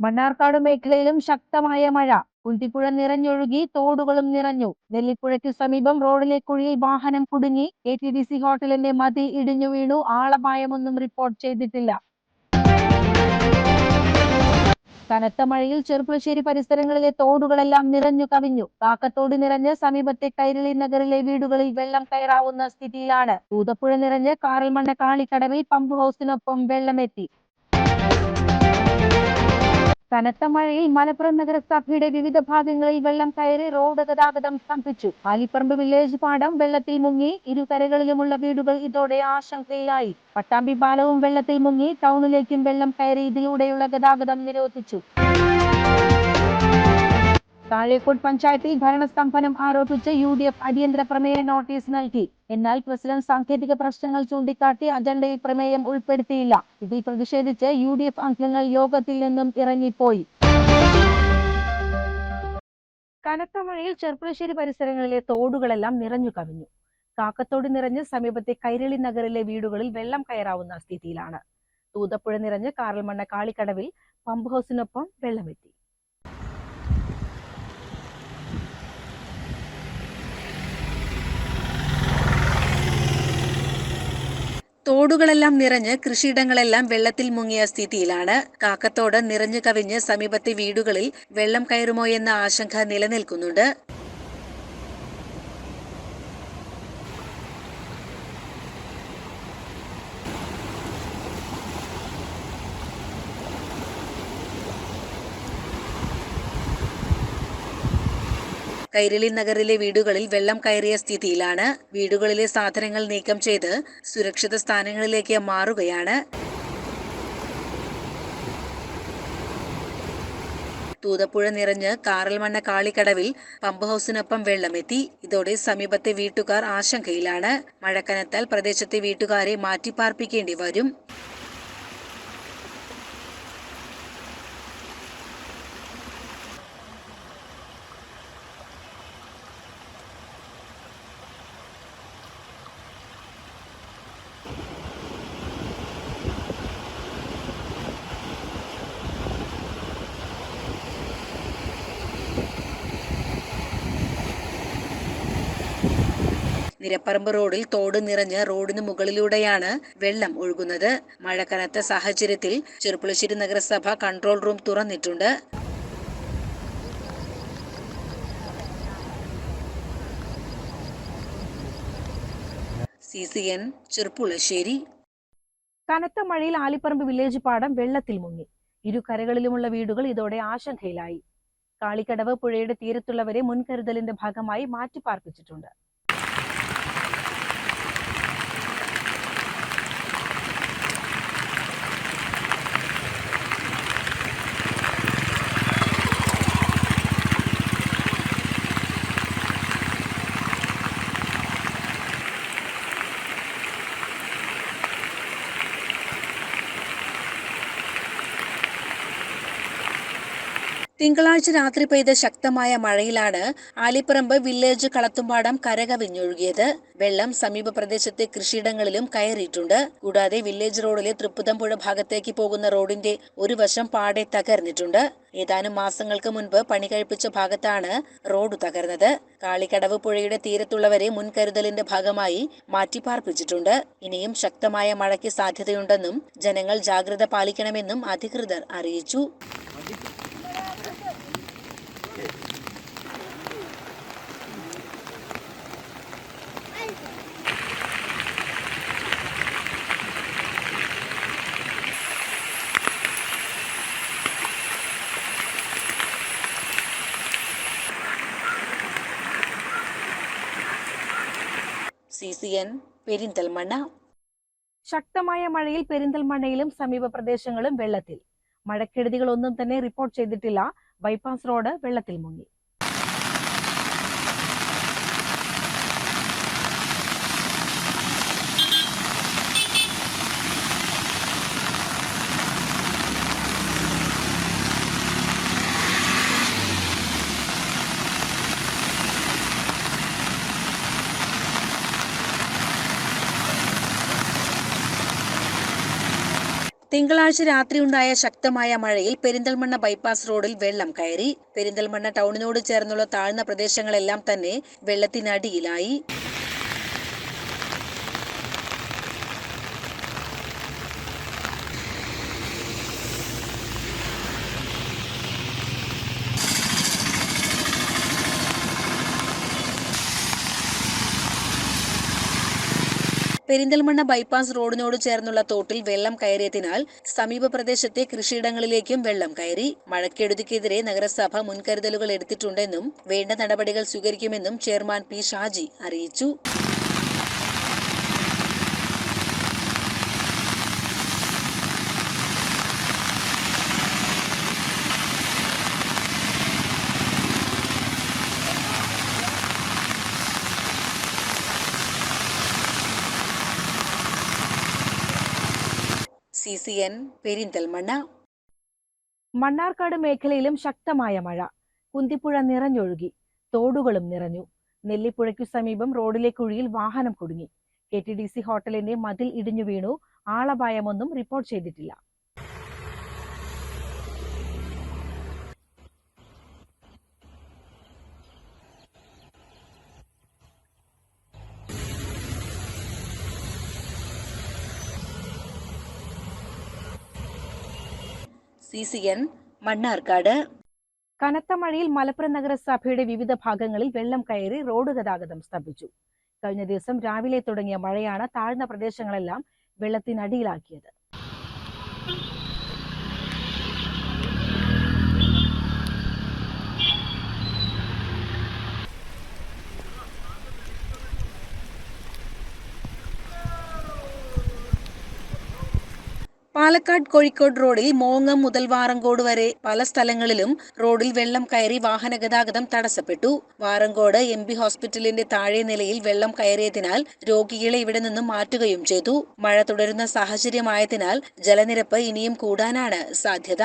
മണ്ണാർക്കാട് മേഖലയിലും ശക്തമായ മഴ. കുന്തിപ്പുഴ നിറഞ്ഞൊഴുകി തോടുകളും നിറഞ്ഞു. നെല്ലിപ്പുഴയ്ക്ക് സമീപം റോഡിലെ കുഴിയിൽ വാഹനം കുടുങ്ങി. കെ ടി ഡി സി ഹോട്ടലിന്റെ മതി ഇടിഞ്ഞു വീണു. ആളപായമൊന്നും റിപ്പോർട്ട് ചെയ്തിട്ടില്ല. കനത്ത മഴയിൽ ചെറുപ്പുളശ്ശേരി പരിസരങ്ങളിലെ തോടുകളെല്ലാം നിറഞ്ഞു കവിഞ്ഞു. കാക്കത്തോട് നിറഞ്ഞ് സമീപത്തെ കൈരളി നഗറിലെ വീടുകളിൽ വെള്ളം കയറാവുന്ന സ്ഥിതിയിലാണ്. തൂതപ്പുഴ നിറഞ്ഞ് കാറൽമണ്ണ കാളിക്കടവിൽ പമ്പ് ഹൗസിനൊപ്പം വെള്ളമെത്തി. കനത്ത മഴയിൽ മലപ്പുറം നഗരസഭയുടെ വിവിധ ഭാഗങ്ങളിൽ വെള്ളം കയറി റോഡ് ഗതാഗതം സ്തംഭിച്ചു. ആലിപ്പറമ്പ് വില്ലേജ് പാടം വെള്ളത്തിൽ മുങ്ങി ഇരുകരകളിലുമുള്ള വീടുകൾ ഇതോടെ ആശങ്കയിലായി. പട്ടാമ്പി പാലവും വെള്ളത്തിൽ മുങ്ങി ടൗണിലേക്കും വെള്ളം കയറി ഇതിലൂടെയുള്ള ഗതാഗതം നിരോധിച്ചു. താഴേക്കോട് പഞ്ചായത്തിൽ ഭരണസ്തംഭനം ആരോപിച്ച് യു ഡി എഫ് അടിയന്തര പ്രമേയ നോട്ടീസ് നൽകി. എന്നാൽ പ്രസിഡന്റ് സാങ്കേതിക പ്രശ്നങ്ങൾ ചൂണ്ടിക്കാട്ടി അജണ്ടയിൽ പ്രമേയം ഉൾപ്പെടുത്തിയില്ല. ഇതിൽ പ്രതിഷേധിച്ച് യു ഡി എഫ് അംഗങ്ങൾ യോഗത്തിൽ നിന്നും ഇറങ്ങിപ്പോയി. കനത്ത മഴയിൽ ചെർപ്പുളശ്ശേരി പരിസരങ്ങളിലെ തോടുകളെല്ലാം നിറഞ്ഞു കവിഞ്ഞു. കാക്കത്തോട് നിറഞ്ഞ് സമീപത്തെ കൈരളി നഗറിലെ വീടുകളിൽ വെള്ളം കയറാവുന്ന സ്ഥിതിയിലാണ്. തൂതപ്പുഴ നിറഞ്ഞ് കാറൽമണ്ണ കാളിക്കടവിൽ പമ്പ് ഹൗസിനൊപ്പം വെള്ളമെത്തി. തോടുകളെല്ലാം നിറഞ്ഞ് കൃഷിയിടങ്ങളെല്ലാം വെള്ളത്തിൽ മുങ്ങിയ സ്ഥിതിയിലാണ്. കാക്കത്തോട് നിറഞ്ഞു കവിഞ്ഞ് സമീപത്തെ വീടുകളിൽ വെള്ളം കയറുമോ എന്ന ആശങ്ക നിലനിൽക്കുന്നുണ്ട്. കൈരളി നഗറിലെ വീടുകളിൽ വെള്ളം കയറിയ സ്ഥിതിയിലാണ് വീടുകളിലെ സാധനങ്ങൾ നീക്കം ചെയ്ത് സുരക്ഷിത സ്ഥാനങ്ങളിലേക്ക് മാറുകയാണ്. തൂതപ്പുഴ നിറഞ്ഞ് കാറൽമണ്ണ കാളിക്കടവിൽ പമ്പ് ഹൗസിനൊപ്പം വെള്ളമെത്തി. ഇതോടെ സമീപത്തെ വീട്ടുകാർ ആശങ്കയിലാണ്. മഴക്കനത്താൽ പ്രദേശത്തെ വീട്ടുകാരെ മാറ്റിപ്പാർപ്പിക്കേണ്ടി വരും. നിരപ്പറമ്പ് റോഡിൽ തോട് നിറഞ്ഞ് റോഡിന് മുകളിലൂടെയാണ് വെള്ളം ഒഴുകുന്നത്. മഴ കനത്ത സാഹചര്യത്തിൽ ചെറുപ്പുളശ്ശേരി നഗരസഭ കൺട്രോൾ റൂം തുറന്നിട്ടുണ്ട്. C C N Cherpulassery. കനത്ത മഴയിൽ ആലിപ്പറമ്പ് വില്ലേജ് പാടം വെള്ളത്തിൽ മുങ്ങി. ഇരു കരകളിലുമുള്ള വീടുകൾ ഇതോടെ ആശങ്കയിലായി. കാളിക്കടവ് പുഴയുടെ തീരത്തുള്ളവരെ മുൻകരുതലിന്റെ ഭാഗമായി മാറ്റിപ്പാർപ്പിച്ചിട്ടുണ്ട്. തിങ്കളാഴ്ച രാത്രി പെയ്ത ശക്തമായ മഴയിലാണ് ആലിപ്പറമ്പ് വില്ലേജ് കളത്തുംപാടം കരകവിഞ്ഞൊഴുകിയത്. വെള്ളം സമീപ പ്രദേശത്തെ കൃഷിയിടങ്ങളിലും കയറിയിട്ടുണ്ട്. കൂടാതെ വില്ലേജ് റോഡിലെ തൃപ്പുതമ്പുഴ ഭാഗത്തേക്ക് പോകുന്ന റോഡിന്റെ ഒരു വശം പാടെ തകർന്നിട്ടുണ്ട്. ഏതാനും മാസങ്ങൾക്ക് മുൻപ് പണി കഴിപ്പിച്ച ഭാഗത്താണ് റോഡ് തകർന്നത്. കാളിക്കടവ് പുഴയുടെ തീരത്തുള്ളവരെ മുൻകരുതലിന്റെ ഭാഗമായി മാറ്റിപ്പാർപ്പിച്ചിട്ടുണ്ട്. ഇനിയും ശക്തമായ മഴയ്ക്ക് സാധ്യതയുണ്ടെന്നും ജനങ്ങൾ ജാഗ്രത പാലിക്കണമെന്നും അധികൃതർ അറിയിച്ചു. C N Perinthalmanna. ശക്തമായ മഴയിൽ പെരിന്തൽമണ്ണയിലും സമീപ പ്രദേശങ്ങളും വെള്ളത്തിൽ. മഴക്കെടുതികളൊന്നും തന്നെ റിപ്പോർട്ട് ചെയ്തിട്ടില്ല. ബൈപ്പാസ് റോഡ് വെള്ളത്തിൽ മുങ്ങി. തിങ്കളാഴ്ച രാത്രിയുണ്ടായ ശക്തമായ മഴയിൽ പെരിന്തൽമണ്ണ ബൈപ്പാസ് റോഡിൽ വെള്ളം കയറി. പെരിന്തൽമണ്ണ ടൗണിനോട് ചേർന്നുള്ള താഴ്ന്ന പ്രദേശങ്ങളെല്ലാം തന്നെ വെള്ളത്തിനടിയിലായി. പെരിന്തൽമണ്ണ ബൈപ്പാസ് റോഡിനോട് ചേർന്നുള്ള തോട്ടിൽ വെള്ളം കയറിയതിനാൽ സമീപ പ്രദേശത്തെ കൃഷിയിടങ്ങളിലേക്കും വെള്ളം കയറി. മഴക്കെടുതിക്കെതിരെ നഗരസഭ മുൻകരുതലുകൾ എടുത്തിട്ടുണ്ടെന്നും വേണ്ട നടപടികൾ സ്വീകരിക്കുമെന്നും ചെയർമാൻ പി ഷാജി അറിയിച്ചു. C N Perinthalmanna. മണ്ണാർക്കാട് മേഖലയിലും ശക്തമായ മഴ. കുന്തിപ്പുഴ നിറഞ്ഞൊഴുകി. തോടുകളും നിറഞ്ഞു. നെല്ലിപ്പുഴയ്ക്കു സമീപം റോഡിലെ കുഴിയിൽ വാഹനം കുടുങ്ങി. കെ ടി ഡി സി ഹോട്ടലിന്റെ മതിൽ ഇടിഞ്ഞു വീണു. ആളപായമൊന്നും റിപ്പോർട്ട് ചെയ്തിട്ടില്ല. C C N Mannarkkad. കനത്ത മഴയിൽ മലപ്പുറം നഗരസഭയുടെ വിവിധ ഭാഗങ്ങളിൽ വെള്ളം കയറി റോഡ് ഗതാഗതം സ്തംഭിച്ചു. കഴിഞ്ഞ ദിവസം രാവിലെ തുടങ്ങിയ മഴയാണ് താഴ്ന്ന പ്രദേശങ്ങളെല്ലാം വെള്ളത്തിനടിയിലാക്കിയത്. പാലക്കാട് കോഴിക്കോട് റോഡിൽ മോങ്ങം മുതൽ വാറങ്കോട് വരെ പല സ്ഥലങ്ങളിലും റോഡിൽ വെള്ളം കയറി വാഹന ഗതാഗതം തടസ്സപ്പെട്ടു. വാറങ്കോട് എം ബി ഹോസ്പിറ്റലിന്റെ താഴെ നിലയിൽ വെള്ളം കയറിയതിനാൽ രോഗികളെ ഇവിടെ നിന്നും മാറ്റുകയും ചെയ്തു. മഴ തുടരുന്ന സാഹചര്യമായതിനാൽ ജലനിരപ്പ് ഇനിയും കൂടാനാണ് സാധ്യത.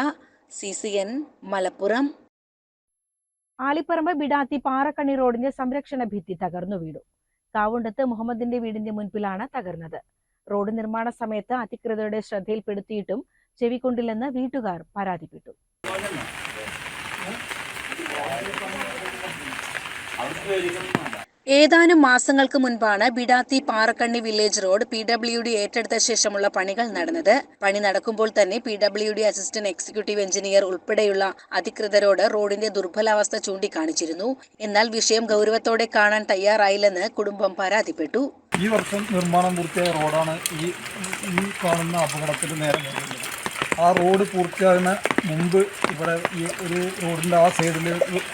C C N Malappuram. Alipparamba Bidathi Parakkanni റോഡിന്റെ സംരക്ഷണ ഭിത്തി തകർന്നു വീണു കാവുണ്ടത്ത് മുഹമ്മദിന്റെ വീടിന്റെ മുൻപിലാണ് തകർന്നത്. റോഡ് നിർമ്മാണ സമയത്ത് അധികൃതരുടെ ശ്രദ്ധയിൽപ്പെടുത്തിയിട്ടും ചെവിക്കൊണ്ടില്ലെന്ന് വീട്ടുകാർ പരാതിപ്പെട്ടു. ഏതാനും മാസങ്ങൾക്ക് മുൻപാണ് Bidathi Parakkanni village road P W D ഏറ്റെടുത്ത ശേഷമുള്ള പണികൾ നടന്നത്. പണി നടക്കുമ്പോൾ തന്നെ P W D assistant executive engineer ഉൾപ്പെടെയുള്ള അധികൃതരോട് റോഡിന്റെ ദുർബലാവസ്ഥ ചൂണ്ടിക്കാണിച്ചിരുന്നു. എന്നാൽ വിഷയം ഗൗരവത്തോടെ കാണാൻ തയ്യാറായില്ലെന്ന് കുടുംബം പരാതിപ്പെട്ടു. ഈ വർഷം നിർമ്മാണം പൂർത്തിയായ റോഡാണ് ഈ ഈ കാണുന്ന അപകടത്തിൽ നേരെ ആ റോഡ് പൂർത്തിയാകുന്ന മുമ്പ് ഇവിടെ ഈ ഒരു റോഡിന്റെ ആ സൈഡിൽ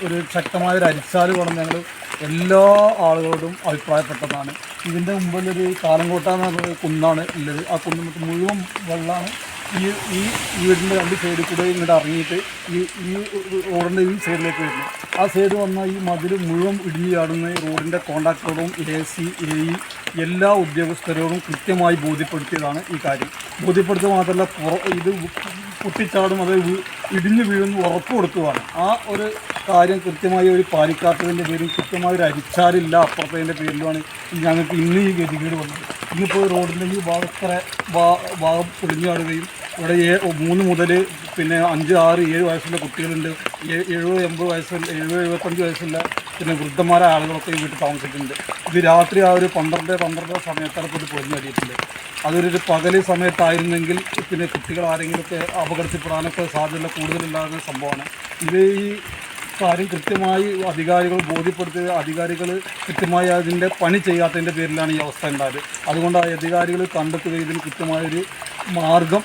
ഒരു ശക്തമായ ഒരു അരിച്ചാൽ വേണം ഞങ്ങൾ എല്ലാ ആളുകളോടും അഭിപ്രായപ്പെട്ടതാണ്. ഇതിന്റെ മുമ്പിലൊരു കാലങ്കോട്ട എന്ന് പറഞ്ഞ കുന്നാണ് ഉള്ളത്. ആ കുന്നിന് മുഴുവൻ വെള്ളമാണ് ഈ ഈ വീടിന്റെ രണ്ട് സൈഡിൽ കൂടെ ഇങ്ങോട്ട് ഇറങ്ങിയിട്ട് ഈ ഈ റോഡിന്റെ ഈ സൈഡിലേക്ക് വരുന്നത് ആ സൈഡ് വന്ന ഈ മതിൽ മുഴുവൻ ഇടിഞ്ഞു ചാടുന്ന റോഡിന്റെ കോൺട്രാക്ടറോടും എ സി എ ഇ എല്ലാ ഉദ്യോഗസ്ഥരോടും കൃത്യമായി ബോധ്യപ്പെടുത്തിയതാണ് ഈ കാര്യം. ബോധ്യപ്പെടുത്തുക മാത്രമല്ല ഇത് പൊട്ടിച്ചാടും അത് ഇടിഞ്ഞു വീഴുന്നു ഉറപ്പ് കൊടുത്തതാണ് ആ ഒരു കാര്യം കൃത്യമായി ഒരു പാലിക്കാത്തതിന്റെ പേരും കൃത്യമായ ഒരു അരിച്ചാലില്ല അപ്പുറത്തതിന്റെ പേരിലുമാണ് ഞങ്ങൾക്ക് ഇന്ന് ഈ ഗതികേട് വന്നത്. ഇന്നിപ്പോൾ റോഡിന്റെ ഈ ഭാഗത്തര ഭാ- ഭാഗം പൊളിഞ്ഞാടുകയും ഇവിടെ മൂന്ന് മുതൽ പിന്നെ അഞ്ച് ആറ് ഏഴ് വയസ്സുള്ള കുട്ടികളുണ്ട്. എഴുപത് എൺപത് വയസ്സുള്ള എഴുപത് എഴുപത്തഞ്ച് വയസ്സുള്ള പിന്നെ വൃദ്ധന്മാരായ ആളുകളൊക്കെ ഈ വീട്ടിൽ താമസിക്കുന്നുണ്ട്. ഇത് രാത്രി ആ ഒരു പന്ത്രണ്ട് പന്ത്രണ്ടര സമയത്താണ് ഇത് പൊളിഞ്ഞടിയിട്ടുണ്ട് അതൊരു പകൽ സമയത്തായിരുന്നെങ്കിൽ പിന്നെ കുട്ടികൾ ആരെങ്കിലുമൊക്കെ അപകടത്തിൽപ്പെടാനൊക്കെ സാധ്യത കൂടുതലുണ്ടാകുന്ന സംഭവമാണ്. ഇത് ഈ കാര്യം കൃത്യമായി അധികാരികൾ ബോധ്യപ്പെടുത്തി അധികാരികൾ കൃത്യമായി അതിന്റെ പണി ചെയ്യാത്തതിന്റെ പേരിലാണ് ഈ അവസ്ഥ ഉണ്ടായത്. അതുകൊണ്ട് ആ അധികാരികൾ കണ്ടെത്തുകയും ഇതിന് കൃത്യമായൊരു മാർഗം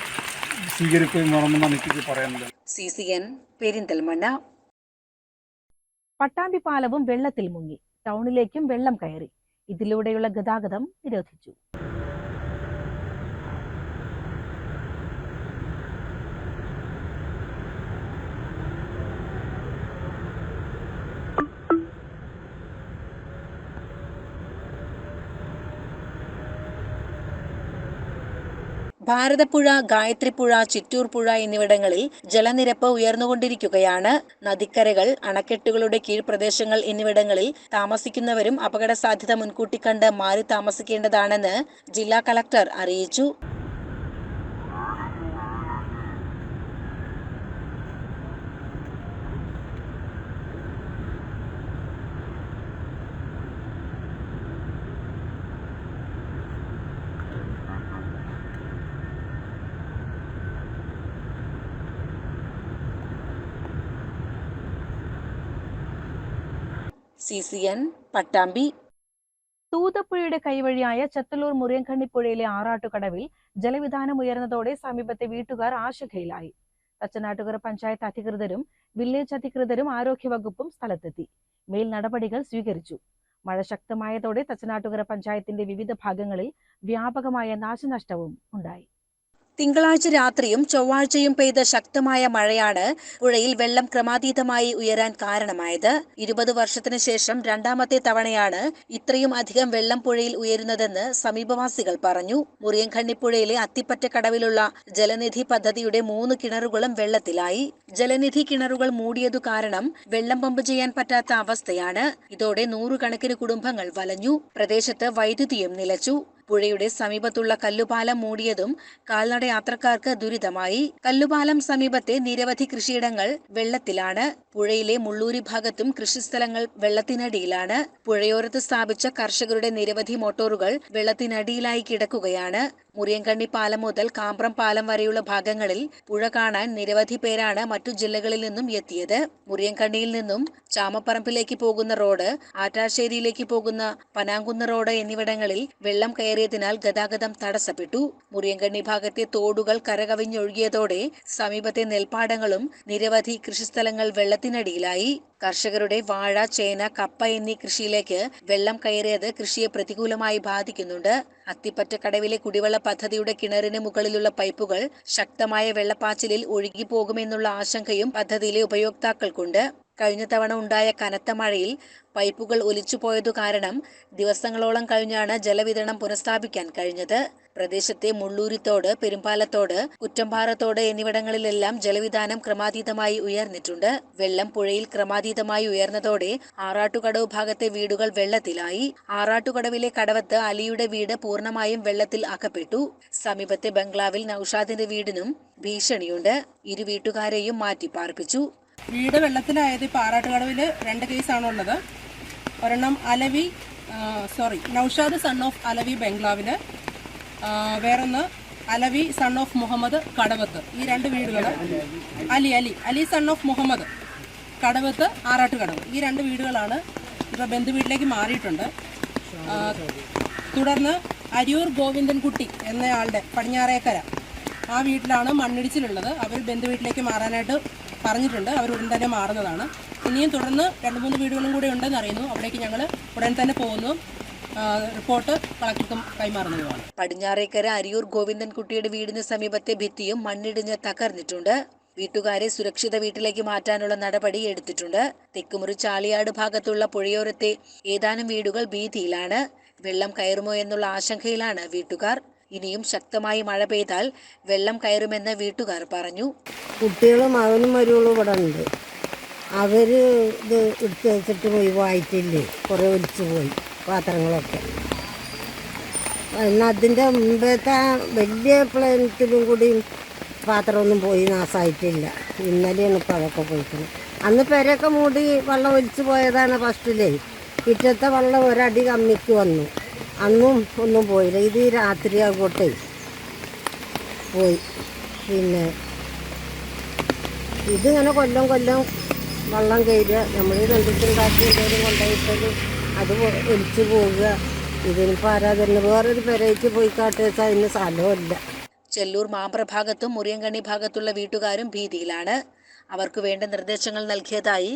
സ്വീകരിക്കുകയും വേണമെന്നാണ് എനിക്ക് പറയാനുള്ളത്. C C N Perinthalmanna. Pattambi പാലവും വെള്ളത്തിൽ മുങ്ങി. ടൗണിലേക്കും വെള്ളം കയറി. ഇതിലൂടെയുള്ള ഗതാഗതം നിരോധിച്ചു. ഭാരതപ്പുഴ ഗായത്രിപ്പുഴ ചിറ്റൂർ പുഴ എന്നിവിടങ്ങളിൽ ജലനിരപ്പ് ഉയർന്നുകൊണ്ടിരിക്കുകയാണ്. നദിക്കരകൾ അണക്കെട്ടുകളുടെ കീഴ്പ്രദേശങ്ങൾ എന്നിവിടങ്ങളിൽ താമസിക്കുന്നവരും അപകട സാധ്യത മുൻകൂട്ടി കണ്ട് മാറി താമസിക്കേണ്ടതാണെന്ന് ജില്ലാ കളക്ടർ അറിയിച്ചു. C C N Pattambi. തൂതപ്പുഴയുടെ കൈവഴിയായ ചത്തല്ലൂർ മുറിയൻകണ്ണിപ്പുഴയിലെ ആറാട്ടുകടവിൽ ജലവിധാനം ഉയർന്നതോടെ സമീപത്തെ വീട്ടുകാർ ആശങ്കയിലായി തച്ചനാട്ടുകര പഞ്ചായത്ത് അധികൃതരും വില്ലേജ് അധികൃതരും ആരോഗ്യവകുപ്പും സ്ഥലത്തെത്തി. മേൽ നടപടികൾ സ്വീകരിച്ചു. മഴ ശക്തമായതോടെ തച്ചനാട്ടുകര പഞ്ചായത്തിന്റെ വിവിധ ഭാഗങ്ങളിൽ വ്യാപകമായ നാശനഷ്ടവും ഉണ്ടായി. തിങ്കളാഴ്ച രാത്രിയും ചൊവ്വാഴ്ചയും പെയ്ത ശക്തമായ മഴയാണ് പുഴയിൽ വെള്ളം ക്രമാതീതമായി ഉയരാൻ കാരണമായത്. ഇരുപത് വർഷത്തിനു ശേഷം രണ്ടാമത്തെ തവണയാണ് ഇത്രയും അധികം വെള്ളം പുഴയിൽ ഉയരുന്നതെന്ന് സമീപവാസികൾ പറഞ്ഞു. മുറിയൻകണ്ണിപ്പുഴയിലെ അത്തിപ്പറ്റ കടവിലുള്ള ജലനിധി പദ്ധതിയുടെ മൂന്ന് കിണറുകളും വെള്ളത്തിലായി. ജലനിധി കിണറുകൾ മൂടിയതു കാരണം വെള്ളം പമ്പ് ചെയ്യാൻ പറ്റാത്ത അവസ്ഥയാണ്. ഇതോടെ നൂറുകണക്കിന് കുടുംബങ്ങൾ വലഞ്ഞു. പ്രദേശത്ത് വൈദ്യുതിയും നിലച്ചു. പുഴയുടെ സമീപത്തുള്ള കല്ലുപാലം മൂടിയതും കാൽനട യാത്രക്കാർക്ക് ദുരിതമായി. കല്ലുപാലം സമീപത്തെ നിരവധി കൃഷിയിടങ്ങൾ വെള്ളത്തിലാണ്. പുഴയിലെ മുള്ളൂരി ഭാഗത്തും കൃഷിസ്ഥലങ്ങൾ വെള്ളത്തിനടിയിലാണ്. പുഴയോരത്ത് സ്ഥാപിച്ച കർഷകരുടെ നിരവധി മോട്ടോറുകൾ വെള്ളത്തിനടിയിലായി കിടക്കുകയാണ്. മുറിയൻകണ്ണി പാലം മുതൽ കാമ്പ്രം പാലം വരെയുള്ള ഭാഗങ്ങളിൽ പുഴ കാണാൻ നിരവധി പേരാണ് മറ്റു ജില്ലകളിൽ നിന്നും എത്തിയത്. മുറിയൻകണ്ണിയിൽ നിന്നും ചാമപ്പറമ്പിലേക്ക് പോകുന്ന റോഡ് ആറ്റാശ്ശേരിയിലേക്ക് പോകുന്ന പനാങ്കുന്ന് റോഡ് എന്നിവിടങ്ങളിൽ വെള്ളം കയറിയതിനാൽ ഗതാഗതം തടസ്സപ്പെട്ടു. മുറിയൻകണ്ണി ഭാഗത്തെ തോടുകൾ കരകവിഞ്ഞൊഴുകിയതോടെ സമീപത്തെ നെൽപ്പാടങ്ങളും നിരവധി കൃഷിസ്ഥലങ്ങൾ വെള്ളത്തിനടിയിലായി. കർഷകരുടെ വാഴ ചേന കപ്പ എന്നീ കൃഷിയിലേക്ക് വെള്ളം കയറിയത് കൃഷിയെ പ്രതികൂലമായി ബാധിക്കുന്നുണ്ട്. അത്തിപ്പറ്റക്കടവിലെ കുടിവെള്ള പദ്ധതിയുടെ കിണറിന് മുകളിലുള്ള പൈപ്പുകൾ ശക്തമായ വെള്ളപ്പാച്ചിലിൽ ഒഴുകിപ്പോകുമെന്നുള്ള ആശങ്കയും പദ്ധതിയിലെ ഉപയോക്താക്കൾക്കുണ്ട്. കഴിഞ്ഞ തവണ ഉണ്ടായ കനത്ത മഴയിൽ പൈപ്പുകൾ ഒലിച്ചുപോയതു കാരണം ദിവസങ്ങളോളം കഴിഞ്ഞാണ് ജലവിതരണം പുനഃസ്ഥാപിക്കാൻ കഴിഞ്ഞത്. പ്രദേശത്തെ മുള്ളൂരിത്തോട് പെരുമ്പാലത്തോട് കുറ്റമ്പാറത്തോട് എന്നിവിടങ്ങളിലെല്ലാം ജലവിധാനം ക്രമാതീതമായി ഉയർന്നിട്ടുണ്ട്. വെള്ളം പുഴയിൽ ക്രമാതീതമായി ഉയർന്നതോടെ ആറാട്ടുകടവ് ഭാഗത്തെ വീടുകൾ വെള്ളത്തിലായി. ആറാട്ടുകടവിലെ കടവത്ത് അലിയുടെ വീട് പൂർണമായും വെള്ളത്തിൽ അകപ്പെട്ടു. സമീപത്തെ ബംഗ്ലാവിൽ നൌഷാദിന്റെ വീടിനും ഭീഷണിയുണ്ട്. ഇരു വീട്ടുകാരെയും മാറ്റി പാർപ്പിച്ചു വീട് വെള്ളത്തിലായത് ഇപ്പോൾ ആറാട്ടുകടവിൽ രണ്ട് കേസാണുള്ളത്. ഒരെണ്ണം Alavi sorry Noushad son of Alavi ബംഗ്ലാവിൽ വേറൊന്ന് അലവി സൺ ഓഫ് മുഹമ്മദ് കടവത്ത്. ഈ രണ്ട് വീടുകൾ അലി അലി അലി സൺ ഓഫ് മുഹമ്മദ് കടവത്ത് ആറാട്ടുകടവ്. ഈ രണ്ട് വീടുകളാണ് ഇപ്പോൾ ബന്ധു വീട്ടിലേക്ക് മാറിയിട്ടുണ്ട് തുടർന്ന് അരിയൂർ ഗോവിന്ദൻകുട്ടി എന്നയാളുടെ പടിഞ്ഞാറേക്കര ആ വീട്ടിലാണ് മണ്ണിടിച്ചിലുള്ളത്. അവർ ബന്ധു വീട്ടിലേക്ക് മാറാനായിട്ട് പറഞ്ഞിട്ടുണ്ട്. അവർ ഉടൻ തന്നെ മാറുന്നതാണ്. ഇനിയും തുടർന്ന് രണ്ട് മൂന്ന് വീടുകളും കൂടെ ഉണ്ടെന്ന് അറിയുന്നു. അവിടേക്ക് ഞങ്ങൾ ഉടൻ തന്നെ പോകുന്നു. റിപ്പോർട്ട് കളക്ടർക്കും കൈമാറുന്നതുമാണ്. പടിഞ്ഞാറേക്കര അരിയൂർ ഗോവിന്ദൻകുട്ടിയുടെ വീടിന് സമീപത്തെ ഭിത്തിയും മണ്ണിടിഞ്ഞ് തകർന്നിട്ടുണ്ട്. വീട്ടുകാരെ സുരക്ഷിത വീട്ടിലേക്ക് മാറ്റാനുള്ള നടപടി എടുത്തിട്ടുണ്ട്. തെക്കുമുറി ചാലിയാട് ഭാഗത്തുള്ള പുഴയോരത്തെ ഏതാനും വീടുകൾ ഭീതിയിലാണ്. വെള്ളം കയറുമോ എന്നുള്ള ആശങ്കയിലാണ് വീട്ടുകാർ. ഇനിയും ശക്തമായി മഴ പെയ്താൽ വെള്ളം കയറുമെന്ന് വീട്ടുകാർ പറഞ്ഞു. കുട്ടികളും മകനും മരുകളും ഇവിടെ ഉണ്ട് അവർ ഇത് എടുത്ത് വെച്ചിട്ട് പോയി വായിച്ചില്ലേ? കുറേ ഒലിച്ചു പോയി പാത്രങ്ങളൊക്കെ. എന്നാൽ അതിന്റെ മുമ്പത്തെ വലിയ പ്ലാനറ്റിലും കൂടി പാത്രമൊന്നും പോയി നാശമായിട്ടില്ല ഇന്നലെയാണ് ഇപ്പോൾ അതൊക്കെ പോയിക്കുന്നത് അന്ന് പെരയൊക്കെ മൂടി വെള്ളം ഒലിച്ചു പോയതാണ് ഫസ്റ്റിലേ പിറ്റത്തെ വെള്ളം ഒരടി കമ്മിക്ക് വന്നു. അന്നും ഒന്നും പോയില്ല. ഇത് രാത്രി ആകോട്ടെ പോയി. പിന്നെ ഇതിങ്ങനെ കൊല്ലം കൊല്ലം വെള്ളം കയറുക. നമ്മൾ രണ്ടിട്ടുണ്ടാക്കി എന്തെങ്കിലും കൊണ്ടുപോയിട്ടത് അത് ഒലിച്ചു പോവുക. ഇതിനിപ്പോൾ ആരാധന വേറൊരു പെരയ്ക്ക് പോയി കാട്ടേച്ച അതിന് സ്ഥലമില്ല ചെല്ലൂർ മാമ്പ്ര ഭാഗത്തും മുറിയങ്കണ്ണി ഭാഗത്തുള്ള വീട്ടുകാരും ഭീതിയിലാണ്. അവർക്ക് വേണ്ട നിർദ്ദേശങ്ങൾ നൽകിയതായി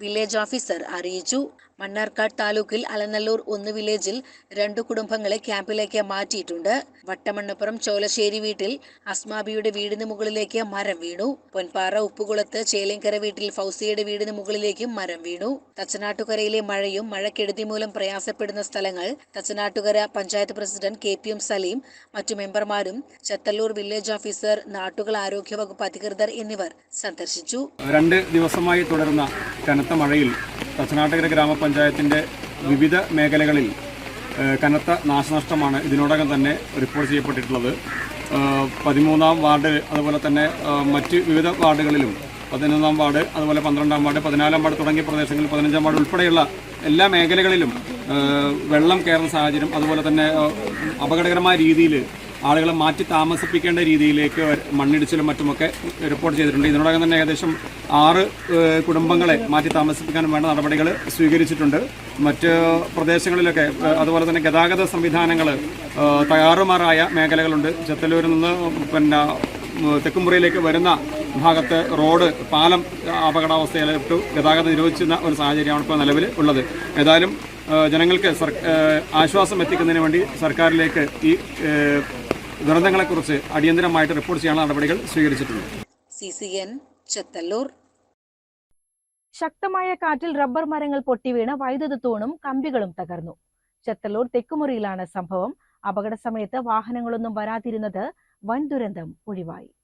വില്ലേജ് ഓഫീസർ അറിയിച്ചു. മണ്ണാർക്കാട് താലൂക്കിൽ അലനല്ലൂർ ഒന്ന് വില്ലേജിൽ രണ്ടു കുടുംബങ്ങളെ ക്യാമ്പിലേക്ക് മാറ്റിയിട്ടുണ്ട്. വട്ടമണ്ണപ്പുറം ചോലശ്ശേരി വീട്ടിൽ അസ്മാബിയുടെ വീടിന് മുകളിലേക്ക് മരം വീണു. പൊൻപാറ ഉപ്പുകുളത്ത് ചേലിങ്കര വീട്ടിൽ ഫൗസിയുടെ വീടിന് മുകളിലേക്കും മരം വീണു. തച്ചനാട്ടുകരയിലെ മഴയും മഴക്കെടുതി മൂലം പ്രയാസപ്പെടുന്ന സ്ഥലങ്ങൾ Thachanattukara panchayat president K P M Salim മറ്റു മെമ്പർമാരും ചത്തല്ലൂർ വില്ലേജ് ഓഫീസർ നാട്ടുകൾ ആരോഗ്യ വകുപ്പ് അധികൃതർ എന്നിവർ സന്ദർശിച്ചു. രണ്ട് ദിവസമായി തുടരുന്ന കനത്ത മഴയിൽ തച്ചനാട്ടുകര ഗ്രാമപഞ്ചായത്തിന്റെ വിവിധ മേഖലകളിൽ കനത്ത നാശനഷ്ടമാണ് ഇതിനോടകം തന്നെ റിപ്പോർട്ട് ചെയ്യപ്പെട്ടിട്ടുള്ളത്. പതിമൂന്നാം വാർഡ് അതുപോലെ തന്നെ മറ്റ് വിവിധ വാർഡുകളിലും പതിനൊന്നാം വാർഡ് അതുപോലെ പന്ത്രണ്ടാം വാർഡ് പതിനാലാം വാർഡ് തുടങ്ങിയ പ്രദേശങ്ങളിൽ പതിനഞ്ചാം വാർഡ് ഉൾപ്പെടെയുള്ള എല്ലാ മേഖലകളിലും വെള്ളം കയറുന്ന സാഹചര്യം അതുപോലെ തന്നെ അപകടകരമായ രീതിയിൽ ആളുകളെ മാറ്റി താമസിപ്പിക്കേണ്ട രീതിയിലേക്ക് മണ്ണിടിച്ചിലും മറ്റുമൊക്കെ റിപ്പോർട്ട് ചെയ്തിട്ടുണ്ട്. ഇതിനോടകം തന്നെ ഏകദേശം ആറ് കുടുംബങ്ങളെ മാറ്റി താമസിപ്പിക്കാൻ വേണ്ട നടപടികൾ സ്വീകരിച്ചിട്ടുണ്ട്. മറ്റ് പ്രദേശങ്ങളിലൊക്കെ അതുപോലെ തന്നെ ഗതാഗത സംവിധാനങ്ങൾ തയ്യാറുമാറായ മേഖലകളുണ്ട്. ചെത്തല്ലൂരിൽ നിന്ന് പിന്നെ തെക്കുമുറിയിലേക്ക് വരുന്ന ഭാഗത്ത് റോഡ് പാലം അപകടാവസ്ഥയിലിട്ടു ഗതാഗതം നിരോധിച്ചിരുന്ന ഒരു സാഹചര്യമാണ് ഇപ്പോൾ നിലവിൽ ഉള്ളത്. ഏതായാലും ജനങ്ങൾക്ക് ആശ്വാസം എത്തിക്കുന്നതിന് വേണ്ടി സർക്കാരിലേക്ക് ഈ ദുരന്തങ്ങളെക്കുറിച്ച് അടിയന്തരമായിട്ട് റിപ്പോർട്ട് ചെയ്യാനുള്ള നടപടികൾ സ്വീകരിച്ചിട്ടുണ്ട്. C C N Chethallur. ശക്തമായ കാറ്റിൽ റബ്ബർ മരങ്ങൾ പൊട്ടിവീണ് വൈദ്യുത തൂണും കമ്പികളും തകർന്നു. ചെത്തല്ലൂർ തെക്കുമുറിയിലാണ് സംഭവം. അപകട സമയത്ത് വാഹനങ്ങളൊന്നും വരാതിരുന്നത് വൻ ദുരന്തം ഒഴിവായി.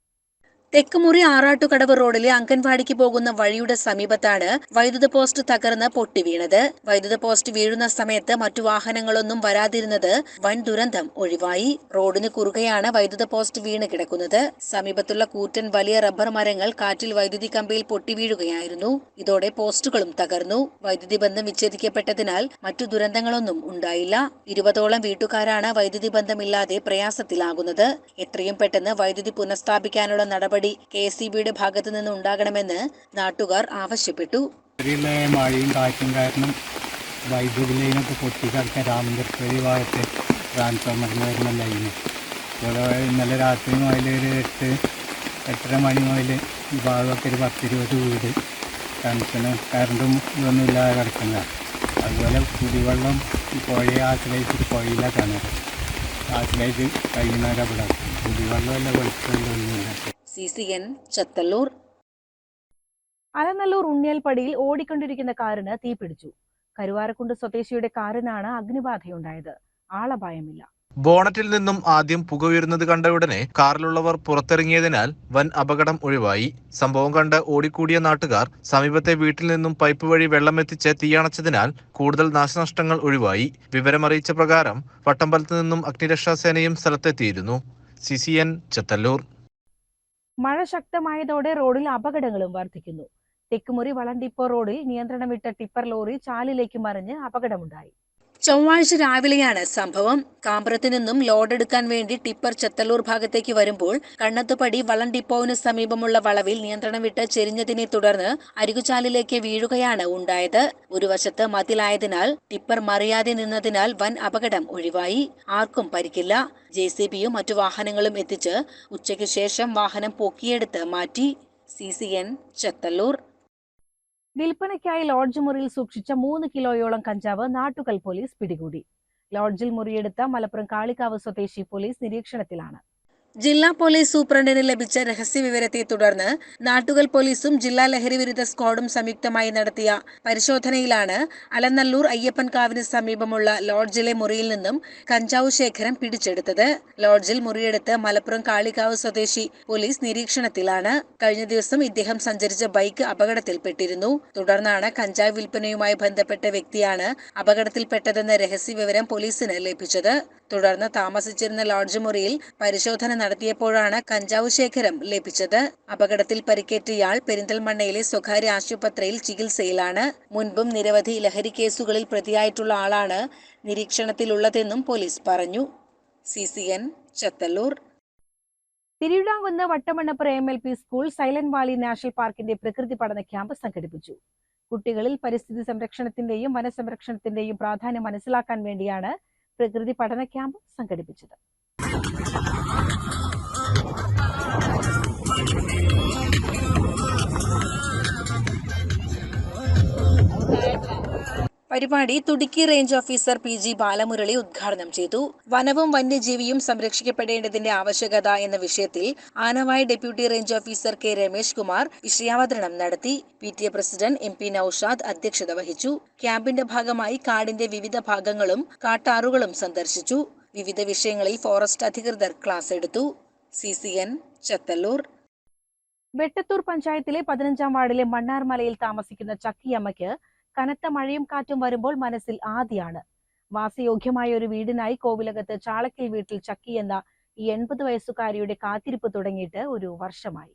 തെക്കുമുറി ആറാട്ടുകടവ് റോഡിലെ അംഗൻവാടിക്ക് പോകുന്ന വഴിയുടെ സമീപത്താണ് വൈദ്യുത പോസ്റ്റ് തകർന്ന് പൊട്ടി വീണത്. വൈദ്യുത പോസ്റ്റ് വീഴുന്ന സമയത്ത് മറ്റു വാഹനങ്ങളൊന്നും വരാതിരുന്നത് വൻ ദുരന്തം ഒഴിവായി. റോഡിന് കുറുകെയാണ് വൈദ്യുത പോസ്റ്റ് വീണ് കിടക്കുന്നത്. സമീപത്തുള്ള കൂറ്റൻ വലിയ റബ്ബർ മരങ്ങൾ കാറ്റിൽ വൈദ്യുതി കമ്പിയിൽ പൊട്ടി വീഴുകയായിരുന്നു. ഇതോടെ പോസ്റ്റുകളും തകർന്നു. വൈദ്യുതി ബന്ധം വിച്ഛേദിക്കപ്പെട്ടതിനാൽ മറ്റു ദുരന്തങ്ങളൊന്നും ഉണ്ടായില്ല. ഇരുപതോളം വീട്ടുകാരാണ് വൈദ്യുതി ബന്ധമില്ലാതെ പ്രയാസത്തിലാകുന്നത്. എത്രയും പെട്ടെന്ന് വൈദ്യുതി പുനഃസ്ഥാപിക്കാനുള്ള നടപടി കെ എസ് ബിയുടെ ഭാഗത്തു നിന്ന് ഉണ്ടാകണമെന്ന് നാട്ടുകാർ ആവശ്യപ്പെട്ടു. മഴയും കാറ്റും കാരണം വൈദ്യുതി ലൈനൊക്കെ പൊട്ടിക്കിടക്കാൻ രാമകൃഷ്ണ ഭാഗത്ത് ട്രാൻസ്ഫോമറിന് വരുന്ന ലൈന്. ഇന്നലെ രാത്രി മുതൽ ഒരു എട്ട് എട്ടര മണി മുതൽ ഈ ഭാഗമൊക്കെ ഒരു പത്തിരുപത് വീട് കണക്ഷനും കറണ്ടും ഇതൊന്നും ഇല്ലാതെ കിടക്കുന്ന. അതുപോലെ കുടിവെള്ളം പുഴയെ ആശ്രയിച്ചിട്ട് പുഴയില്ല കിണർ. ആശ്രയിച്ച് കഴിയുന്നവരവിടെ കുടിവെള്ളമല്ല വെളിച്ചമൊന്നുമില്ല C C N Chethallur. Alanallur ഉണ്ണിയൽപ്പടിയിൽ ഓടിക്കൊണ്ടിരിക്കുന്ന കാറിന് തീപിടിച്ചു കരുവാരക്കുണ്ട് സ്വദേശിയുടെ കാറിനാണ് അഗ്നിബാധയുണ്ടായത്. ആളപായമില്ല. ബോണറ്റിൽ നിന്നും ആദ്യം പുക ഉയരുന്നത് കണ്ട ഉടനെ കാറിലുള്ളവർ പുറത്തിറങ്ങിയതിനാൽ വൻ അപകടം ഒഴിവായി. സംഭവം കണ്ട് ഓടിക്കൂടിയ നാട്ടുകാർ സമീപത്തെ വീട്ടിൽ നിന്നും പൈപ്പ് വഴി വെള്ളമെത്തിച്ച് തീയണച്ചതിനാൽ കൂടുതൽ നാശനഷ്ടങ്ങൾ ഒഴിവായി. വിവരമറിയിച്ച പ്രകാരം വട്ടമ്പലത്ത് നിന്നും അഗ്നിരക്ഷാസേനയും സ്ഥലത്തെത്തിയിരുന്നു. C C N Chethallur. മഴ ശക്തമായതോടെ റോഡിൽ അപകടങ്ങളും വർദ്ധിക്കുന്നു തെക്കുമുറി വളണ്ടിപ്പോ റോഡിൽ നിയന്ത്രണം വിട്ട ടിപ്പർ ലോറി ചാലിലേക്ക് മറിഞ്ഞ് അപകടമുണ്ടായി. ചൊവ്വാഴ്ച രാവിലെയാണ് സംഭവം. കാമ്പ്രത്ത് നിന്നും ലോഡെടുക്കാൻ വേണ്ടി ടിപ്പർ ചെത്തല്ലൂർ ഭാഗത്തേക്ക് വരുമ്പോൾ കണ്ണത്തുപടി വളം ഡിപ്പോവിന് സമീപമുള്ള വളവിൽ നിയന്ത്രണം വിട്ട് ചെരിഞ്ഞതിനെ തുടർന്ന് അരികുചാലിലേക്ക് വീഴുകയാണ് ഉണ്ടായത്. ഒരു വശത്ത് മതിലായതിനാൽ ടിപ്പർ മറിയാതെ നിന്നതിനാൽ വൻ അപകടം ഒഴിവായി. ആർക്കും പരിക്കില്ല. ജെ സി ബിയും മറ്റു വാഹനങ്ങളും എത്തിച്ച് ഉച്ചയ്ക്ക് ശേഷം വാഹനം പൊക്കിയെടുത്ത് മാറ്റി. C C N Chethallur. വിൽപ്പനയ്ക്കായി lodge മുറിയിൽ സൂക്ഷിച്ച മൂന്ന് കിലോയോളം കഞ്ചാവ് നാട്ടുകൽ പോലീസ് പിടികൂടി. ലോഡ്ജിൽ മുറിയെടുത്ത മലപ്പുറം കാളിക്കാവ് സ്വദേശി പോലീസ് നിരീക്ഷണത്തിലാണ്. ജില്ലാ പോലീസ് സൂപ്രണ്ടിന് ലഭിച്ച രഹസ്യ വിവരത്തെ തുടർന്ന് നാട്ടുകൽ പോലീസും ജില്ലാ ലഹരി വിരുദ്ധ സ്ക്വാഡും സംയുക്തമായി നടത്തിയ പരിശോധനയിലാണ് അലനല്ലൂർ അയ്യപ്പൻകാവിന് സമീപമുള്ള ലോഡ്ജിലെ മുറിയിൽ നിന്നും കഞ്ചാവ് ശേഖരം പിടിച്ചെടുത്തത്. ലോഡ്ജിൽ മുറിയെടുത്ത് മലപ്പുറം കാളികാവ് സ്വദേശി പോലീസ് നിരീക്ഷണത്തിലാണ്. കഴിഞ്ഞ ദിവസം ഇദ്ദേഹം സഞ്ചരിച്ച ബൈക്ക് അപകടത്തിൽപ്പെട്ടിരുന്നു. തുടർന്നാണ് കഞ്ചാവ് വിൽപ്പനയുമായി ബന്ധപ്പെട്ട വ്യക്തിയാണ് അപകടത്തിൽപ്പെട്ടതെന്ന രഹസ്യവിവരം പോലീസിന് ലഭിച്ചത്. തുടർന്ന് താമസിച്ചിരുന്ന ലോഡ്ജ് മുറിയിൽ പരിശോധന നടത്തിയപ്പോഴാണ് കഞ്ചാവ് ശേഖരം ലഭിച്ചത്. അപകടത്തിൽ പരിക്കേറ്റ ഇയാൾ പെരിന്തൽമണ്ണയിലെ സ്വകാര്യ ആശുപത്രിയിൽ ചികിത്സയിലാണ്. മുൻപും നിരവധി ലഹരി കേസുകളിൽ പ്രതിയായിട്ടുള്ള ആളാണ് നിരീക്ഷണത്തിലുള്ളതെന്നും പോലീസ് പറഞ്ഞു. C C N Chethallur. Thiruvizhamkunnu Vattamannapura M L P school silent valley national പാർക്കിന്റെ പ്രകൃതി പഠന ക്യാമ്പ് സംഘടിപ്പിച്ചു. കുട്ടികളിൽ പരിസ്ഥിതി സംരക്ഷണത്തിന്റെയും വനസംരക്ഷണത്തിന്റെയും പ്രാധാന്യം മനസ്സിലാക്കാൻ വേണ്ടിയാണ് പ്രകൃതി പഠന ക്യാമ്പ് സംഘടിപ്പിച്ചത്. പരിപാടി Thudukki range officer P G Balamurali ഉദ്ഘാടനം ചെയ്തു. വനവും വന്യജീവിയും സംരക്ഷിക്കപ്പെടേണ്ടതിന്റെ ആവശ്യകത എന്ന വിഷയത്തിൽ Anavai deputy range officer K Ramesh Kumar വിഷയാവതരണം നടത്തി. P T A president M P Naushad അധ്യക്ഷത വഹിച്ചു. ക്യാമ്പിന്റെ ഭാഗമായി കാടിന്റെ വിവിധ ഭാഗങ്ങളും കാട്ടാറുകളും സന്ദർശിച്ചു. വിവിധ വിഷയങ്ങളിൽ ഫോറസ്റ്റ് അധികൃതർ ക്ലാസ് എടുത്തു. C C N Chethallur. Vettathur പഞ്ചായത്തിലെ പതിനഞ്ചാം വാർഡിലെ മണ്ണാർമലയിൽ താമസിക്കുന്ന ചക്കിയമ്മയ്ക്ക് കനത്ത മഴയും കാറ്റും വരുമ്പോൾ മനസ്സിൽ ആദിയാണ്. വാസയോഗ്യമായ ഒരു വീടിനായി കോവിലകത്ത് ചാളക്കിൽ വീട്ടിൽ ചക്കി എന്ന ഈ എൺപത് വയസ്സുകാരിയുടെ കാത്തിരിപ്പ് തുടങ്ങിയിട്ട് ഒരു വർഷമായി.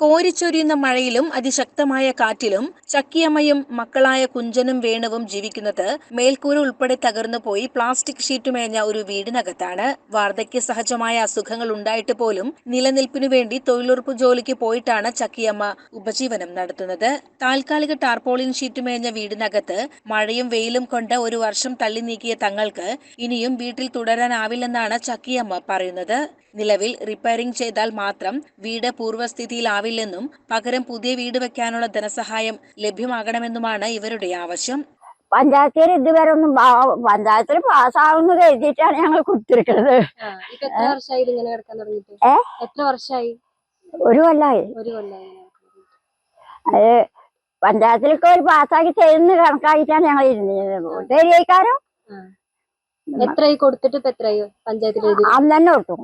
കോരിച്ചൊരിയുന്ന മഴയിലും അതിശക്തമായ കാറ്റിലും ചക്കിയമ്മയും മക്കളായ കുഞ്ചനും വേണുവും ജീവിക്കുന്നത് മേൽക്കൂര ഉൾപ്പെടെ തകർന്നു പോയി പ്ലാസ്റ്റിക് ഷീറ്റ് മേഞ്ഞ ഒരു വീടിനകത്താണ്. വാർദ്ധക്യ സഹജമായ അസുഖങ്ങൾ ഉണ്ടായിട്ട് പോലും നിലനിൽപ്പിനു വേണ്ടി തൊഴിലുറപ്പ് ജോലിക്ക് പോയിട്ടാണ് ചക്കിയമ്മ ഉപജീവനം നടത്തുന്നത്. താൽക്കാലിക ടാർപോളിൻ ഷീറ്റ് മേഞ്ഞ വീടിനകത്ത് മഴയും വെയിലും കൊണ്ട് ഒരു വർഷം തള്ളി നീക്കിയ തങ്ങൾക്ക് ഇനിയും വീട്ടിൽ തുടരാനാവില്ലെന്നാണ് ചക്കിയമ്മ പറയുന്നത്. നിലവിൽ റിപ്പയറിംഗ് ചെയ്താൽ മാത്രം വീട് പൂർവസ്ഥിതിയിലാവില്ലെന്നും പകരം പുതിയ വീട് വെക്കാനുള്ള ധനസഹായം ലഭ്യമാകണമെന്നുമാണ് ഇവരുടെ ആവശ്യം. പഞ്ചായത്തിൽ ഇതുവരെ ഒന്നും പഞ്ചായത്തിൽ പാസ്സാവുന്ന എഴുതിയിട്ടാണ് ഞങ്ങൾ കൊടുത്തിരിക്കുന്നത്. എത്ര വർഷമായി? ഒരു കൊല്ലായി. ഒരു അത് പഞ്ചായത്തിലൊക്കെ ഒരു പാസ്സാക്കി തരുന്ന കണക്കാക്കിയിട്ടാണ് ഞങ്ങൾ ഇരുന്നത് ശരിയായിക്കാരം എത്രയായി കൊടുത്തിട്ട് ഇപ്പൊ എത്രയായി പഞ്ചായത്തിൽ അന്ന് തന്നെ കൊടുത്തു.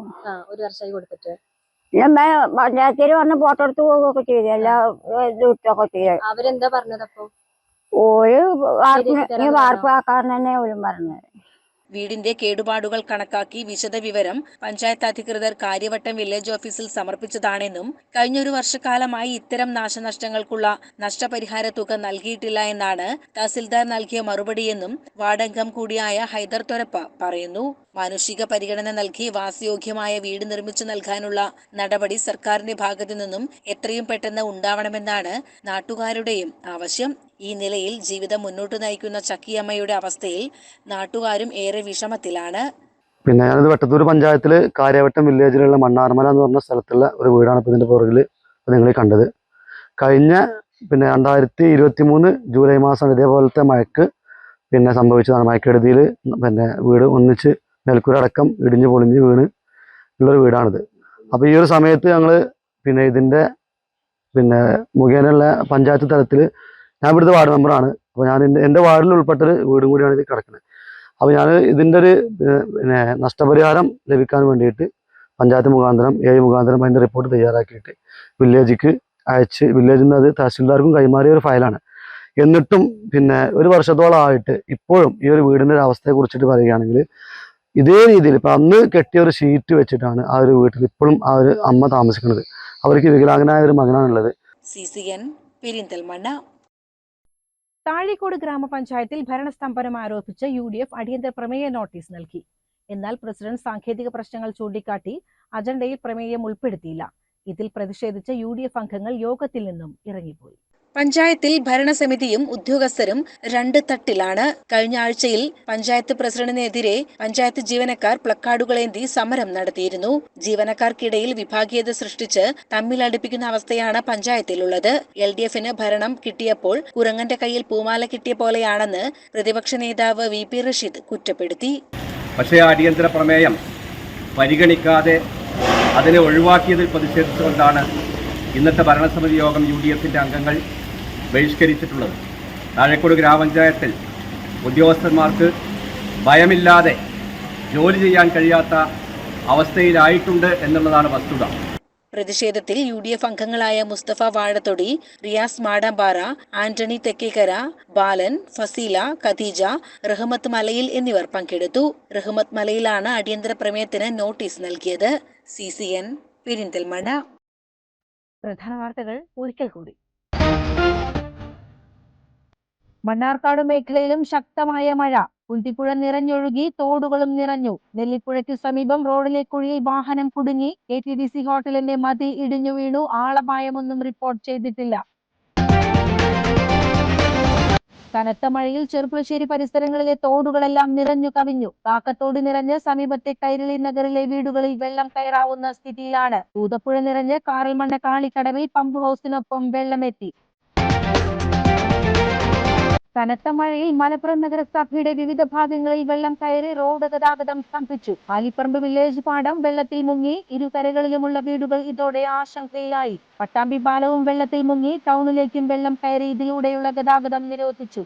ഒരു വർഷമായി കൊടുത്തിട്ട്. പിന്നെ പഞ്ചായത്തിൽ വന്ന് ഫോട്ടോ എടുത്ത് പോവുകയൊക്കെ ചെയ്തു. എല്ലാ ഇത് ഇട്ടൊക്കെ ചെയ്തു. അവരെന്താ പറഞ്ഞത് അപ്പൊ? ഒരു വാർപ്പ് ഈ വാർപ്പാക്കാൻ തന്നെ ഓരും പറഞ്ഞത്. വീടിന്റെ കേടുപാടുകൾ കണക്കാക്കി വിശദവിവരം പഞ്ചായത്ത് അധികൃതർ കാര്യവട്ടം വില്ലേജ് ഓഫീസിൽ സമർപ്പിച്ചതാണെന്നും കഴിഞ്ഞൊരു വർഷക്കാലമായി ഇത്തരം നാശനഷ്ടങ്ങൾക്കുള്ള നഷ്ടപരിഹാര തുക നൽകിയിട്ടില്ല എന്നാണ് തഹസിൽദാർ നൽകിയ മറുപടിയെന്നും വാർഡംഗം കൂടിയായ ഹൈദർ തൊരപ്പ പറയുന്നു. മാനുഷിക പരിഗണന നൽകി വാസയോഗ്യമായ വീട് നിർമ്മിച്ചു നൽകാനുള്ള നടപടി സർക്കാരിന്റെ ഭാഗത്തു നിന്നും എത്രയും പെട്ടെന്ന് ഉണ്ടാവണമെന്നാണ് നാട്ടുകാരുടെയും ആവശ്യം. ഈ നിലയിൽ ജീവിതം മുന്നോട്ട് നയിക്കുന്ന ചക്കിയമ്മയുടെ അവസ്ഥയിൽ നാട്ടുകാരും ഏറെ വിഷമത്തിലാണ്. പിന്നെ ഞാനത് വെട്ടത്തൂർ പഞ്ചായത്തിൽ കാര്യവട്ടം വില്ലേജിലുള്ള മണ്ണാർമല എന്ന് പറഞ്ഞ സ്ഥലത്തുള്ള ഒരു വീടാണ് ഇപ്പോൾ ഇതിന്റെ പുറകിൽ നിങ്ങൾ കണ്ടത്. കഴിഞ്ഞ പിന്നെ രണ്ടായിരത്തി ഇരുപത്തി മൂന്ന് ജൂലൈ മാസം ഇതേപോലത്തെ മഴക്ക് പിന്നെ സംഭവിച്ചതാണ്. മഴക്കെടുതിയിൽ പിന്നെ വീട് ഒന്നിച്ച് മേൽക്കൂര അടക്കം ഇടിഞ്ഞ് പൊളിഞ്ഞ് വീണ് ഉള്ളൊരു വീടാണിത്. അപ്പോൾ ഈ ഒരു സമയത്ത് ഞങ്ങൾ പിന്നെ ഇതിന്റെ പിന്നെ മുഖേനയുള്ള പഞ്ചായത്ത് തലത്തിൽ ഞാൻ ഇവിടുത്തെ വാർഡ് മെമ്പറാണ് അപ്പോൾ ഞാൻ എന്റെ എന്റെ വാർഡിൽ ഉൾപ്പെട്ടൊരു വീടും കൂടിയാണ് ഇത് കിടക്കുന്നത് അപ്പോൾ ഞാൻ ഇതിന്റെ ഒരു പിന്നെ നഷ്ടപരിഹാരം ലഭിക്കാൻ വേണ്ടിയിട്ട് പഞ്ചായത്ത് മുഖാന്തരം എ മുഖാന്തരം അതിന്റെ റിപ്പോർട്ട് തയ്യാറാക്കിയിട്ട് വില്ലേജിക്ക് അയച്ച് വില്ലേജിൽ നിന്ന് അത് തഹസിൽദാർക്കും കൈമാറിയ ഒരു ഫയലാണ് എന്നിട്ടും പിന്നെ ഒരു വർഷത്തോളമായിട്ട് ഇപ്പോഴും ഈ ഒരു വീടിന്റെ ഒരു അവസ്ഥയെ കുറിച്ചിട്ട് പറയുകയാണെങ്കിൽ ഇതേ രീതിയിൽ ഇപ്പം അന്ന് കെട്ടിയ ഒരു ഷീറ്റ് വെച്ചിട്ടാണ് ആ ഒരു വീട്ടിൽ ഇപ്പോഴും ആ ഒരു അമ്മ താമസിക്കുന്നത്. അവർക്ക് വികലാംഗനായ ഒരു മകനാണുള്ളത്. C C N Perinthalmanna. Thazhekode ഗ്രാമപഞ്ചായത്തിൽ ഭരണസ്തംഭനം ആരോപിച്ച് യു ഡി എഫ് അടിയന്തര പ്രമേയ നോട്ടീസ് നൽകി. എന്നാൽ പ്രസിഡന്റ് സാങ്കേതിക പ്രശ്നങ്ങൾ ചൂണ്ടിക്കാട്ടി അജണ്ടയിൽ പ്രമേയം ഉൾപ്പെടുത്തിയില്ല. ഇതിൽ പ്രതിഷേധിച്ച് യു അംഗങ്ങൾ യോഗത്തിൽ നിന്നും ഇറങ്ങിപ്പോയി. പഞ്ചായത്തിൽ ഭരണസമിതിയും ഉദ്യോഗസ്ഥരും രണ്ട് തട്ടിലാണ്. കഴിഞ്ഞ ആഴ്ചയിൽ പഞ്ചായത്ത് പ്രസിഡന്റിനെതിരെ പഞ്ചായത്ത് ജീവനക്കാർ പ്ലക്കാർഡുകളേന്തി സമരം നടത്തിയിരുന്നു. ജീവനക്കാർക്കിടയിൽ വിഭാഗീയത സൃഷ്ടിച്ച് തമ്മിലടുപ്പിക്കുന്ന അവസ്ഥയാണ് പഞ്ചായത്തിലുള്ളത്. എൽ ഡി എഫിന് ഭരണം കിട്ടിയപ്പോൾ കുരങ്ങന്റെ കയ്യിൽ പൂമാല കിട്ടിയ പോലെയാണെന്ന് പ്രതിപക്ഷ നേതാവ് വി പി റഷീദ് കുറ്റപ്പെടുത്തി. പക്ഷേ അടിയന്തര പ്രമേയം പരിഗണിക്കാതെ അതിനെ ഒഴിവാക്കിയതിൽ പ്രതിഷേധിച്ചുകൊണ്ടാണ് ഇന്നത്തെ ഭരണസമിതി യോഗം യു ഡി എഫിന്റെ അംഗങ്ങൾ ബഹിഷ്കരിച്ചിട്ടുള്ളത്. താഴേക്കോട് ഗ്രാമപഞ്ചായത്തിൽ ഉദ്യോഗസ്ഥന്മാർക്ക് ഭയമില്ലാതെ ജോലി ചെയ്യാൻ കഴിയാത്ത അവസ്ഥയിലായിട്ടുണ്ട് എന്നുള്ളതാണ് വസ്തുത. പ്രതിഷേധത്തിൽ യു ഡി എഫ് അംഗങ്ങളായ മുസ്തഫ വാഴത്തൊടി റിയാസ് മാടാമ്പാറ ആന്റണി തെക്കേക്കര ബാലൻ ഫസീല ഖദീജ റഹ്മത്ത് മലയിൽ എന്നിവർ പങ്കെടുത്തു. റഹ്മത്ത് മലയിലാണ് അടിയന്തര പ്രമേയത്തിന് നോട്ടീസ് നൽകിയത്. C C N Perinthalmanna. പ്രധാന വാർത്തകൾ ഒരിക്കൽ കൂടി. മണ്ണാർക്കാട് മേഖലയിലും ശക്തമായ മഴ. കുന്തിപ്പുഴ നിറഞ്ഞൊഴുകി തോടുകളും നിറഞ്ഞു. നെല്ലിപ്പുഴയ്ക്ക് സമീപം റോഡിലെ വാഹനം കുടുങ്ങി. കെ ടി ഡി സി ഹോട്ടലിന്റെ മതി ഇടിഞ്ഞു വീണു. ആളപായമൊന്നും റിപ്പോർട്ട് ചെയ്തിട്ടില്ല. കനത്ത മഴയിൽ ചെറുപ്പുളശ്ശേരി പരിസരങ്ങളിലെ തോടുകളെല്ലാം നിറഞ്ഞു കവിഞ്ഞു. കാക്കത്തോട് നിറഞ്ഞ് സമീപത്തെ കൈരളി നഗറിലെ വീടുകളിൽ വെള്ളം കയറാവുന്ന സ്ഥിതിയിലാണ്. തൂതപ്പുഴ നിറഞ്ഞ് കാറൽമണ്ണ കാളിക്കടവിൽ പമ്പ് ഹൗസിനൊപ്പം വെള്ളമെത്തി. കനത്ത മഴയിൽ മലപ്പുറം നഗരസഭയുടെ വിവിധ ഭാഗങ്ങളിൽ വെള്ളം കയറി റോഡ് ഗതാഗതം സ്തംഭിച്ചു. ആലിപ്പറമ്പ് വില്ലേജ് പാടം വെള്ളത്തിൽ മുങ്ങി ഇരുകരകളിലുമുള്ള വീടുകൾ ഇതോടെ ആശങ്കയിലായി. പട്ടാമ്പി പാലവും വെള്ളത്തിൽ മുങ്ങി ടൗണിലേക്കും വെള്ളം കയറി ഇതിലൂടെയുള്ള ഗതാഗതം നിരോധിച്ചു.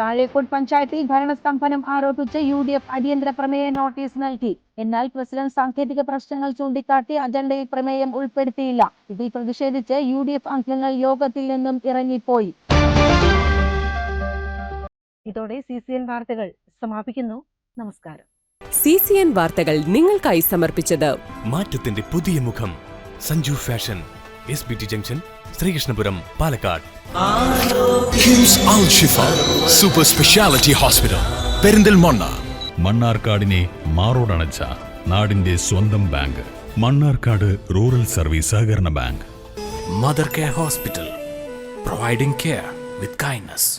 താഴേക്കോട് പഞ്ചായത്തിൽ ഭരണസ്തംഭനം ആരോപിച്ച് യു ഡി എഫ് അടിയന്തര പ്രമേയ നോട്ടീസ് നൽകി. എന്നാൽ പ്രസിഡന്റ് സാങ്കേതിക പ്രശ്നങ്ങൾ ചൂണ്ടിക്കാട്ടി അജണ്ടയിൽ പ്രമേയം ഉൾപ്പെടുത്തിയില്ല. ഇതിൽ പ്രതിഷേധിച്ച് യു ഡി എഫ് അംഗങ്ങൾ യോഗത്തിൽ നിന്നും ഇറങ്ങിപ്പോയി. ഇതോടെ സി സി എൻ വാർത്തകൾ സമാപിക്കുന്നു. നമസ്കാരം. സി സി എൻ വാർത്തകൾ നിങ്ങൾക്കായി സമർപ്പിച്ചത് മാറ്റത്തിന്റെ പുതിയ മുഖം Sanju fashion. S B T junction Sreekrishnapuram Palakkad. KIMS Al Shifa super speciality hospital Perinthalmanna. മണ്ണാർക്കാടിനെ മാറോടണച്ച നാടിന്റെ സ്വന്തം ബാങ്ക് മണ്ണാർക്കാട് റൂറൽ സർവീസ് സഹകരണ bank. Mother care hospital providing care with kindness